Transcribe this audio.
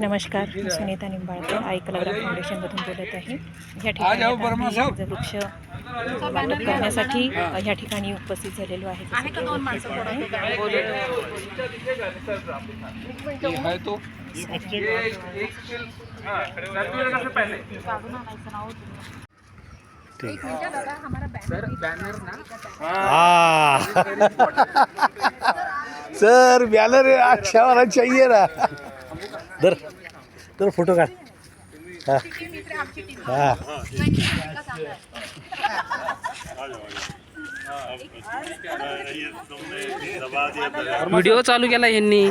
नमस्कार मी सुनीता निंबाळकर. आई कलाग्राम फाउंडेशनमधून बोलत आहे. या ठिकाणी वृक्ष वाटप करण्यासाठी या ठिकाणी उपस्थित झालेलो आहे. है सर बैनर ना? सर बैनर अच्छा वाला चाहिए ना. दर तर फोटो काढ. व्हिडिओ चालू केला यांनी.